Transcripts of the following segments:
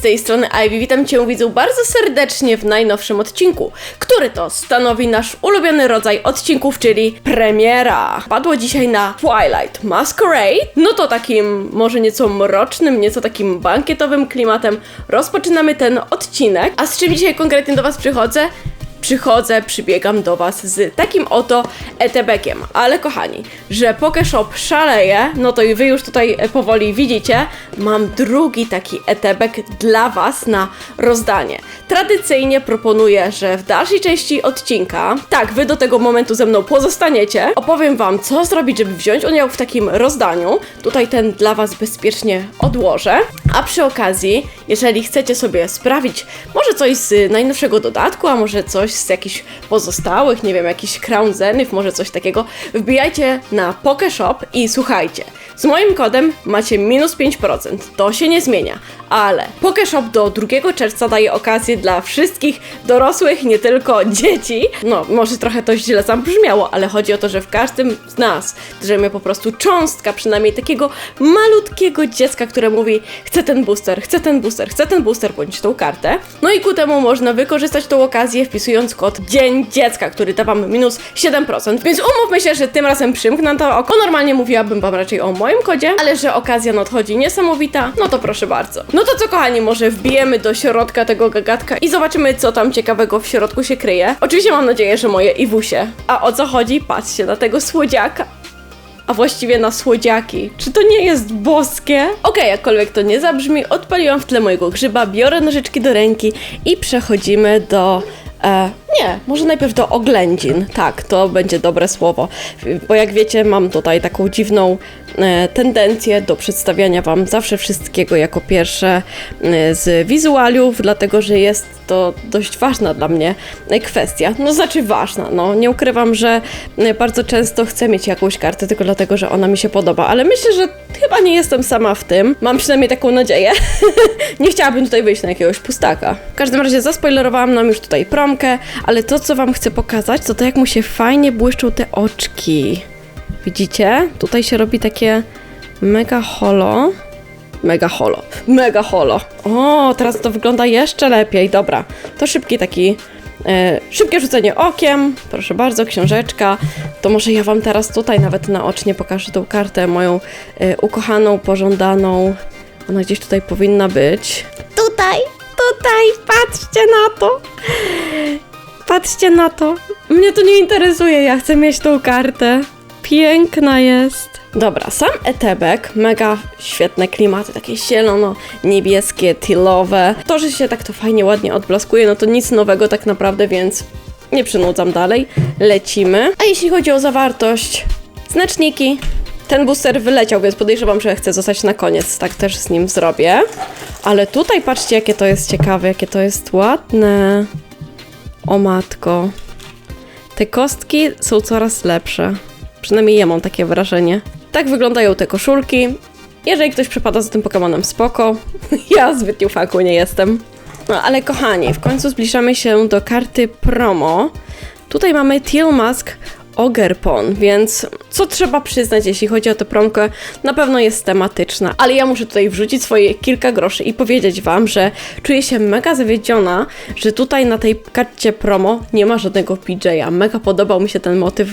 Z tej strony Ivy, witam Cię widzę bardzo serdecznie w najnowszym odcinku, który to stanowi nasz ulubiony rodzaj odcinków, czyli premiera. Padło dzisiaj na Twilight Masquerade, no to takim może nieco mrocznym, nieco takim bankietowym klimatem rozpoczynamy ten odcinek. A z czym dzisiaj konkretnie do Was przychodzę? Przychodzę, przybiegam do Was z takim oto etebekiem. Ale kochani, że Pokeshop szaleje, no to i Wy już tutaj e, powoli widzicie, mam drugi taki etebek dla Was na rozdanie. Tradycyjnie proponuję, że w dalszej części odcinka, tak, Wy do tego momentu ze mną pozostaniecie, opowiem Wam, co zrobić, żeby wziąć udział w takim rozdaniu. Tutaj ten dla Was bezpiecznie odłożę. A przy okazji, jeżeli chcecie sobie sprawić może coś z najnowszego dodatku, a może coś z jakichś pozostałych, nie wiem, jakiś Crown Zenith, może coś takiego, wbijajcie na Pokeshop i słuchajcie. Z moim kodem macie minus 5%, to się nie zmienia, ale Pokeshop do 2 czerwca daje okazję dla wszystkich dorosłych, nie tylko dzieci. No, może trochę to źle zabrzmiało, ale chodzi o to, że w każdym z nas drzemie po prostu cząstka przynajmniej takiego malutkiego dziecka, które mówi chcę ten booster, chcę ten booster, chcę ten booster, bądź tą kartę. No i ku temu można wykorzystać tą okazję wpisując kod Dzień Dziecka, który da Wam minus 7%. Więc umówmy się, że tym razem przymknę to oko. Normalnie mówiłabym Wam raczej o moim kodzie, ale że okazja nadchodzi niesamowita, no to proszę bardzo. No to co kochani, może wbijemy do środka tego gagatka i zobaczymy co tam ciekawego w środku się kryje. Oczywiście mam nadzieję, że moje Iwusie. A o co chodzi? Patrzcie na tego słodziaka a właściwie na słodziaki. Czy to nie jest boskie? Okej, jakkolwiek to nie zabrzmi, odpaliłam w tle mojego grzyba, biorę nożyczki do ręki i przechodzimy do E, nie, może najpierw do oględzin. Tak, to będzie dobre słowo. Bo jak wiecie, mam tutaj taką dziwną e, tendencję do przedstawiania Wam zawsze wszystkiego jako pierwsze e, z wizualiów, dlatego że jest to dość ważna dla mnie e, kwestia. No, znaczy ważna. No, nie ukrywam, że e, bardzo często chcę mieć jakąś kartę tylko dlatego, że ona mi się podoba, ale myślę, że chyba nie jestem sama w tym. Mam przynajmniej taką nadzieję. nie chciałabym tutaj wyjść na jakiegoś pustaka. W każdym razie zaspoilerowałam nam już tutaj promkę, ale to, co Wam chcę pokazać, to to, jak mu się fajnie błyszczą te oczki. Widzicie? Tutaj się robi takie mega holo. Mega holo. Mega holo. O, teraz to wygląda jeszcze lepiej. Dobra, to szybki taki. E, szybkie rzucenie okiem, proszę bardzo, książeczka. To może ja Wam teraz tutaj nawet naocznie pokażę tą kartę, moją e, ukochaną, pożądaną. Ona gdzieś tutaj powinna być. Tutaj, tutaj, patrzcie na to. Patrzcie na to. Mnie to nie interesuje, ja chcę mieć tą kartę. Piękna jest. Dobra, sam etebek, mega świetne klimaty, takie zielono-niebieskie, tealowe. To, że się tak to fajnie, ładnie odblaskuje, no to nic nowego tak naprawdę, więc nie przynudzam dalej. Lecimy. A jeśli chodzi o zawartość, znaczniki. Ten booster wyleciał, więc podejrzewam, że chcę zostać na koniec. Tak też z nim zrobię. Ale tutaj patrzcie, jakie to jest ciekawe, jakie to jest ładne. O matko. Te kostki są coraz lepsze. Przynajmniej ja mam takie wrażenie. Tak wyglądają te koszulki. Jeżeli ktoś przepada za tym Pokemonem, spoko. Ja zbytnio faku nie jestem. No ale kochani, w końcu zbliżamy się do karty promo. Tutaj mamy Teal Mask Ogerpon, więc co trzeba przyznać, jeśli chodzi o tę promkę, na pewno jest tematyczna. Ale ja muszę tutaj wrzucić swoje kilka groszy i powiedzieć Wam, że czuję się mega zawiedziona, że tutaj na tej karcie promo nie ma żadnego PJ'a. Mega podobał mi się ten motyw,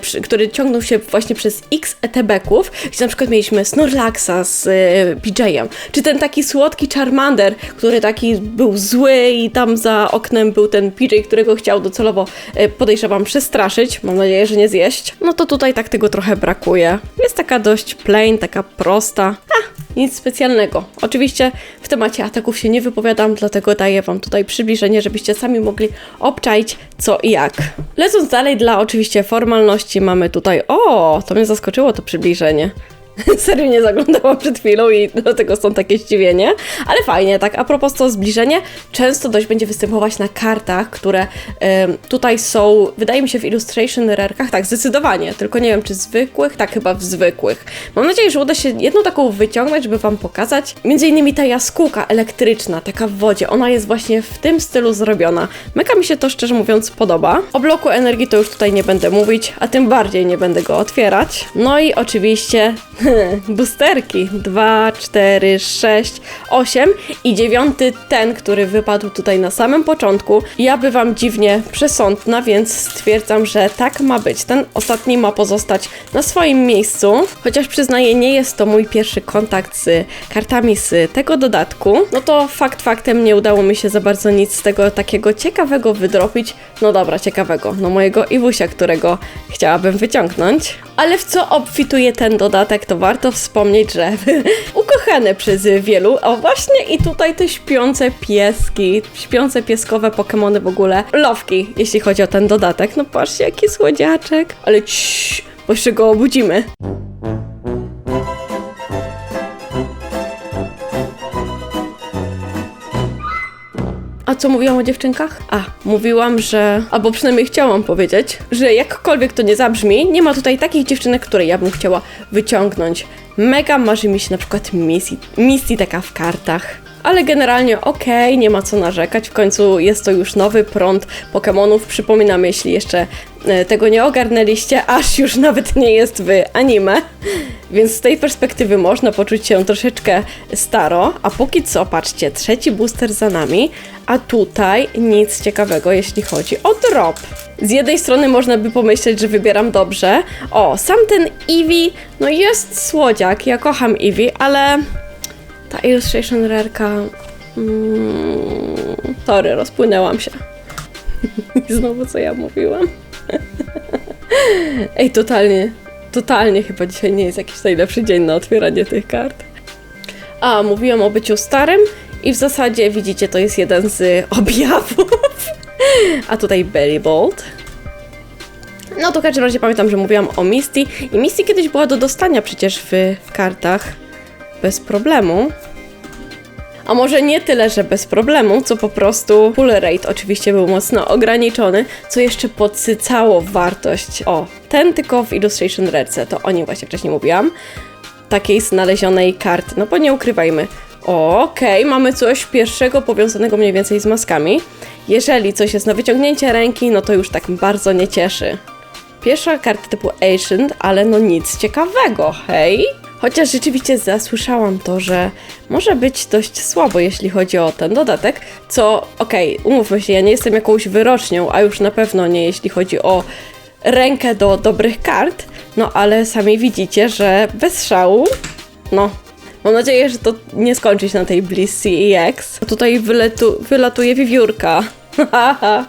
przy- który ciągnął się właśnie przez x ETB-ków, gdzie na przykład mieliśmy Snorlaxa z y, PJ-em, czy ten taki słodki Charmander, który taki był zły i tam za oknem był ten PJ, którego chciał docelowo, y, podejrzewam, przestraszyć. Mam nadzieję, że nie zjeść. No to tutaj tak tego trochę brakuje. Jest taka dość plain, taka prosta. A, nic specjalnego. Oczywiście w temacie ataków się nie wypowiadam, dlatego daję Wam tutaj przybliżenie, żebyście sami mogli obczaić co i jak. Lecąc dalej, dla oczywiście formalności mamy tutaj... O, to mnie zaskoczyło to przybliżenie. Serio nie zaglądałam przed chwilą i dlatego są takie zdziwienie. Ale fajnie, tak a propos to zbliżenie, często dość będzie występować na kartach, które em, tutaj są, wydaje mi się w illustration rarkach, tak, zdecydowanie, tylko nie wiem czy zwykłych, tak chyba w zwykłych. Mam nadzieję, że uda się jedną taką wyciągnąć, żeby wam pokazać. Między innymi ta jaskółka elektryczna, taka w wodzie, ona jest właśnie w tym stylu zrobiona. Mega mi się to szczerze mówiąc podoba. O bloku energii to już tutaj nie będę mówić, a tym bardziej nie będę go otwierać. No i oczywiście Boosterki. 2, 4, 6, 8 i dziewiąty ten, który wypadł tutaj na samym początku. Ja bywam dziwnie przesądna, więc stwierdzam, że tak ma być. Ten ostatni ma pozostać na swoim miejscu. Chociaż przyznaję, nie jest to mój pierwszy kontakt z kartami z tego dodatku. No to fakt faktem nie udało mi się za bardzo nic z tego takiego ciekawego wydropić. No dobra, ciekawego. No mojego Iwusia, którego chciałabym wyciągnąć. Ale w co obfituje ten dodatek, to warto wspomnieć, że ukochane przez wielu. O właśnie i tutaj te śpiące pieski, śpiące pieskowe Pokémony w ogóle. Lowki, jeśli chodzi o ten dodatek. No patrzcie, jaki słodziaczek. Ale ciii, bo jeszcze go obudzimy. A co mówiłam o dziewczynkach? A, mówiłam, że. Albo przynajmniej chciałam powiedzieć, że jakkolwiek to nie zabrzmi, nie ma tutaj takich dziewczynek, które ja bym chciała wyciągnąć. Mega marzy mi się na przykład Missy, Missy taka w kartach. Ale generalnie okej, nie ma co narzekać. W końcu jest to już nowy prąd Pokémonów. Przypominam, jeśli jeszcze e, tego nie ogarnęliście, aż już nawet nie jest w anime. Więc z tej perspektywy można poczuć się troszeczkę staro. A póki co, patrzcie, trzeci booster za nami, a tutaj nic ciekawego, jeśli chodzi o drop. Z jednej strony można by pomyśleć, że wybieram dobrze. O, sam ten Eevee, no jest słodziak, ja kocham Eevee, ale ta illustration rarka... Mm, sorry, rozpłynęłam się. I znowu co ja mówiłam. Ej, totalnie, totalnie chyba dzisiaj nie jest jakiś najlepszy dzień na otwieranie tych kart. A, mówiłam o byciu starym i w zasadzie widzicie, to jest jeden z objawów. A tutaj Belly Bolt. No to w każdym razie pamiętam, że mówiłam o Misty i Misty kiedyś była do dostania przecież w kartach bez problemu. A może nie tyle, że bez problemu, co po prostu pull rate oczywiście był mocno ograniczony, co jeszcze podsycało wartość. O, ten tylko w Illustration Rarce, to o nim właśnie wcześniej mówiłam. Takiej znalezionej karty, no bo nie ukrywajmy. Okej, mamy coś pierwszego powiązanego mniej więcej z maskami. Jeżeli coś jest na wyciągnięcie ręki, no to już tak bardzo nie cieszy. Pierwsza karta typu Ancient, ale no nic ciekawego, hej? Chociaż rzeczywiście zasłyszałam to, że może być dość słabo, jeśli chodzi o ten dodatek, co okej, umówmy się, ja nie jestem jakąś wyrocznią, a już na pewno nie jeśli chodzi o rękę do dobrych kart, no ale sami widzicie, że bez szału, no, mam nadzieję, że to nie skończy się na tej Bliss CEX. Tutaj wyletu, wylatuje wiewiórka.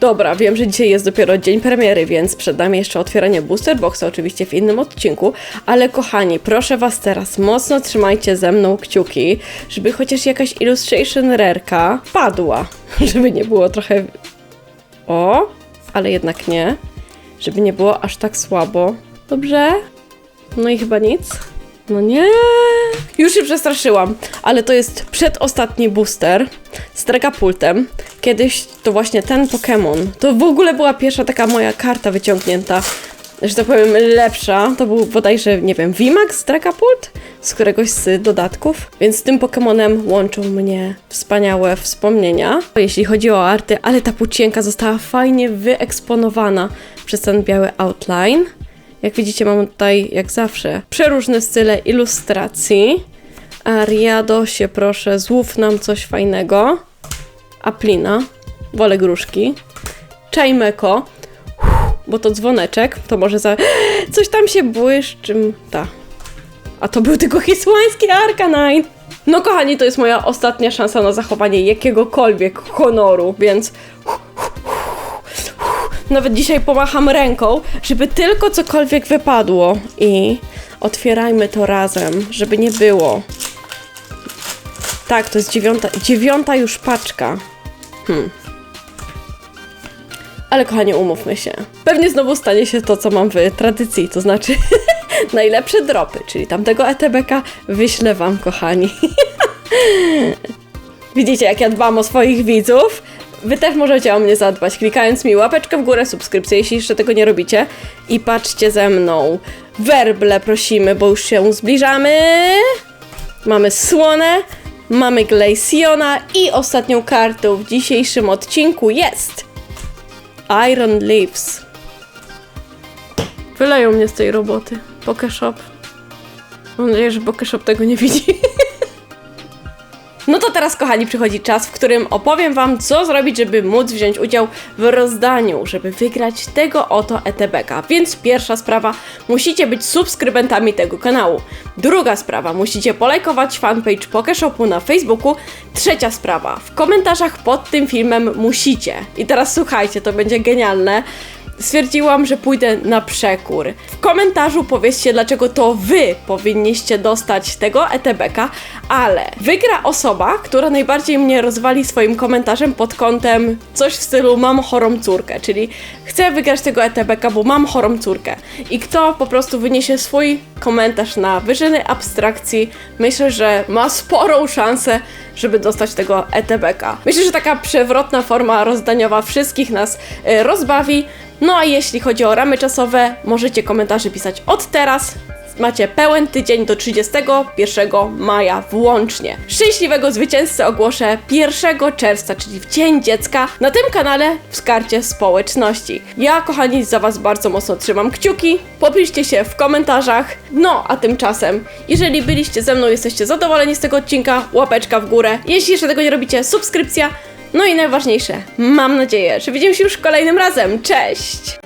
Dobra, wiem, że dzisiaj jest dopiero dzień premiery, więc przed nami jeszcze otwieranie booster boxa, oczywiście w innym odcinku, ale kochani, proszę was teraz, mocno trzymajcie ze mną kciuki, żeby chociaż jakaś illustration rareka padła, żeby nie było trochę... O, ale jednak nie, żeby nie było aż tak słabo. Dobrze? No i chyba nic. No nie. Już się przestraszyłam, ale to jest przedostatni booster z Dragapultem. Kiedyś to właśnie ten Pokémon. To w ogóle była pierwsza taka moja karta wyciągnięta, że tak powiem lepsza. To był bodajże, nie wiem, VMAX Dragapult z któregoś z dodatków. Więc z tym Pokémonem łączą mnie wspaniałe wspomnienia. Jeśli chodzi o arty, ale ta płócienka została fajnie wyeksponowana przez ten biały outline. Jak widzicie, mamy tutaj, jak zawsze, przeróżne style ilustracji. Ariado się proszę, złów nam coś fajnego. Aplina, wolę gruszki. Czajmeko, bo to dzwoneczek, to może za... Coś tam się błyszczy... Ta. A to był tylko hiszpański Arcanine. No kochani, to jest moja ostatnia szansa na zachowanie jakiegokolwiek honoru, więc nawet dzisiaj pomacham ręką, żeby tylko cokolwiek wypadło i otwierajmy to razem, żeby nie było. Tak, to jest dziewiąta, dziewiąta już paczka. Hmm. Ale kochanie, umówmy się. Pewnie znowu stanie się to, co mam w tradycji, to znaczy najlepsze dropy, czyli tamtego ETBK wyślę wam, kochani. Widzicie, jak ja dbam o swoich widzów? Wy też możecie o mnie zadbać, klikając mi łapeczkę w górę, subskrypcję, jeśli jeszcze tego nie robicie. I patrzcie ze mną. Werble prosimy, bo już się zbliżamy. Mamy słonę, mamy Glaciona i ostatnią kartą w dzisiejszym odcinku jest Iron Leaves. Wyleją mnie z tej roboty. Pokeshop. Mam nadzieję, że Pokeshop tego nie widzi. No to teraz, kochani, przychodzi czas, w którym opowiem Wam, co zrobić, żeby móc wziąć udział w rozdaniu, żeby wygrać tego oto ETBK. Więc pierwsza sprawa, musicie być subskrybentami tego kanału. Druga sprawa, musicie polajkować fanpage Pokeshopu na Facebooku. Trzecia sprawa, w komentarzach pod tym filmem musicie. I teraz słuchajcie, to będzie genialne stwierdziłam, że pójdę na przekór. W komentarzu powiedzcie, dlaczego to wy powinniście dostać tego ETBK, ale wygra osoba, która najbardziej mnie rozwali swoim komentarzem pod kątem coś w stylu mam chorą córkę, czyli chcę wygrać tego ETBK, bo mam chorą córkę. I kto po prostu wyniesie swój komentarz na wyżyny abstrakcji, myślę, że ma sporą szansę, żeby dostać tego ETBK. Myślę, że taka przewrotna forma rozdaniowa wszystkich nas y, rozbawi. No a jeśli chodzi o ramy czasowe, możecie komentarze pisać od teraz. Macie pełen tydzień do 31 maja włącznie. Szczęśliwego zwycięzcę ogłoszę 1 czerwca, czyli w Dzień Dziecka, na tym kanale w społeczności. Ja, kochani, za Was bardzo mocno trzymam kciuki. Popiszcie się w komentarzach. No, a tymczasem, jeżeli byliście ze mną, jesteście zadowoleni z tego odcinka, łapeczka w górę. Jeśli jeszcze tego nie robicie, subskrypcja. No i najważniejsze, mam nadzieję, że widzimy się już kolejnym razem. Cześć!